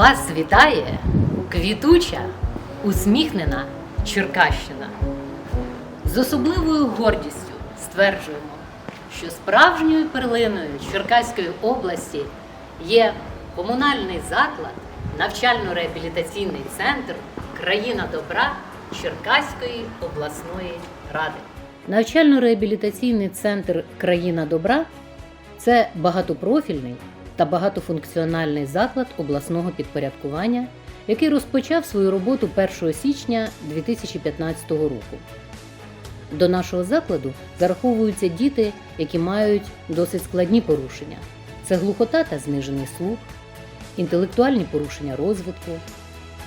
Вас вітає квітуча, усміхнена Черкащина. З особливою гордістю стверджуємо, що справжньою перлиною Черкаської області є комунальний заклад, навчально-реабілітаційний центр Країна добра Черкаської обласної ради. Навчально-реабілітаційний центр Країна добра це багатопрофільний та багатофункціональний заклад обласного підпорядкування, який розпочав свою роботу 1 січня 2015 року. До нашого закладу зараховуються діти, які мають досить складні порушення: це глухота та знижений слух, інтелектуальні порушення розвитку,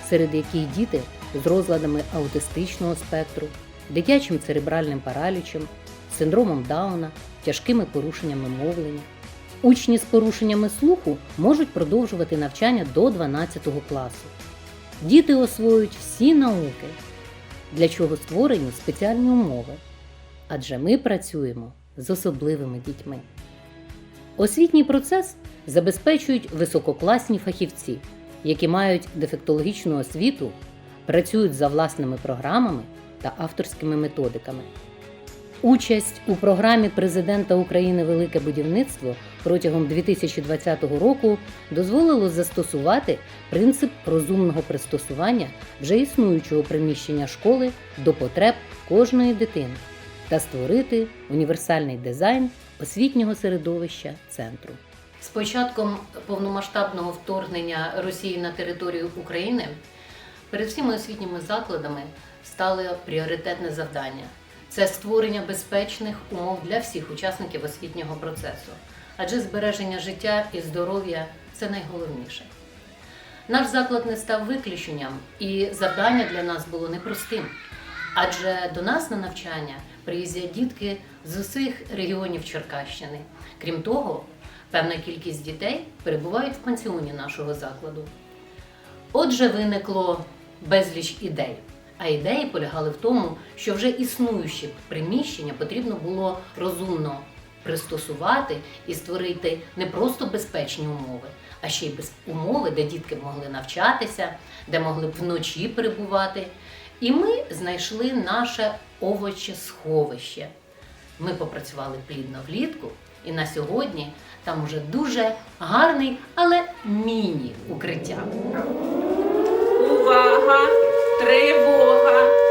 серед яких діти з розладами аутистичного спектру, дитячим церебральним паралічем, синдромом Дауна, тяжкими порушеннями мовлення. Учні з порушеннями слуху можуть продовжувати навчання до 12 класу. Діти освоюють всі науки, для чого створені спеціальні умови. Адже ми працюємо з особливими дітьми. Освітній процес забезпечують висококласні фахівці, які мають дефектологічну освіту, працюють за власними програмами та авторськими методиками. Участь у програмі президента України Велике будівництво протягом 2020 року дозволило застосувати принцип розумного пристосування вже існуючого приміщення школи до потреб кожної дитини та створити універсальний дизайн освітнього середовища центру. З початком повномасштабного вторгнення Росії на територію України перед всіма освітніми закладами стало пріоритетне завдання це створення безпечних умов для всіх учасників освітнього процесу, адже збереження життя і здоров'я це найголовніше. Наш заклад не став виключенням, і завдання для нас було непростим. Адже до нас на навчання приїздять дітки з усіх регіонів Черкащини. Крім того, певна кількість дітей перебувають в пансіоні нашого закладу. Отже, виникло безліч ідей. А ідеї полягали в тому, що вже існуючі приміщення потрібно було розумно пристосувати і створити не просто безпечні умови, а ще й без умови, де дітки могли навчатися, де могли б вночі перебувати. І ми знайшли наше овочесховище. Ми попрацювали плідно влітку, і на сьогодні там уже дуже гарний, але міні-укриття. Увага! Тривога!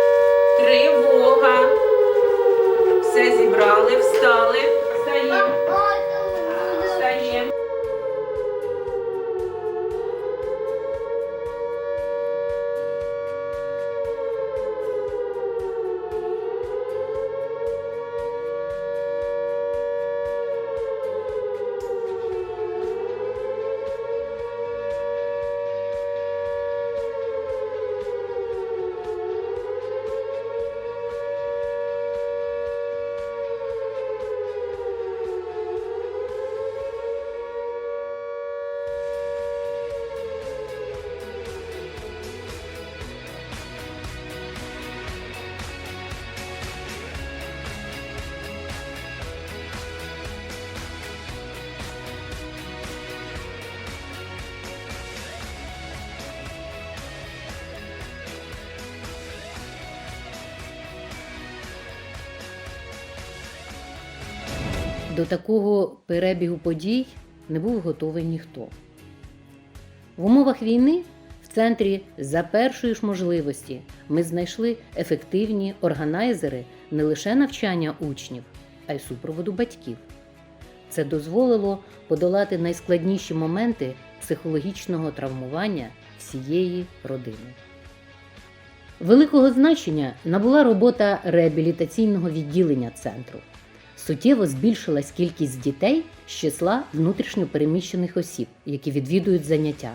До такого перебігу подій не був готовий ніхто. В умовах війни в центрі за першої ж можливості ми знайшли ефективні органайзери не лише навчання учнів, а й супроводу батьків. Це дозволило подолати найскладніші моменти психологічного травмування всієї родини. Великого значення набула робота реабілітаційного відділення центру. Суттєво збільшилась кількість дітей з числа внутрішньопереміщених осіб, які відвідують заняття.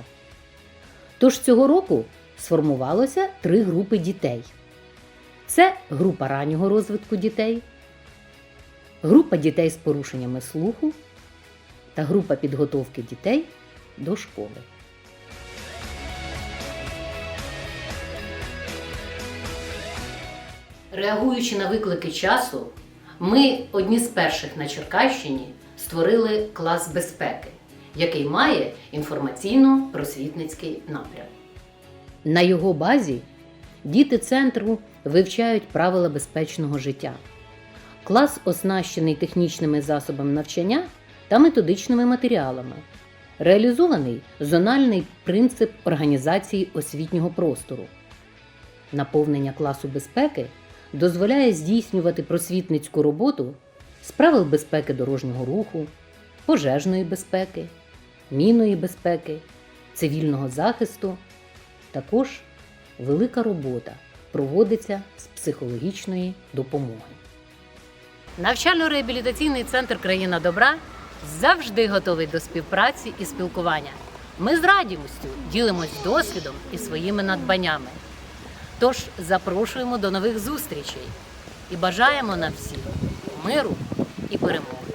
Тож цього року сформувалося три групи дітей: це група раннього розвитку дітей, група дітей з порушеннями слуху та група підготовки дітей до школи. Реагуючи на виклики часу, ми одні з перших на Черкащині створили клас безпеки, який має інформаційно-просвітницький напрям. На його базі діти центру вивчають правила безпечного життя. Клас оснащений технічними засобами навчання та методичними матеріалами. Реалізований зональний принцип організації освітнього простору. Наповнення класу безпеки дозволяє здійснювати просвітницьку роботу з правил безпеки дорожнього руху, пожежної безпеки, мінної безпеки, цивільного захисту. Також велика робота проводиться з психологічної допомоги. Навчально-реабілітаційний центр Країна добра завжди готовий до співпраці і спілкування. Ми з радістю ділимось досвідом і своїми надбаннями. Тож запрошуємо до нових зустрічей і бажаємо нам всім миру і перемоги.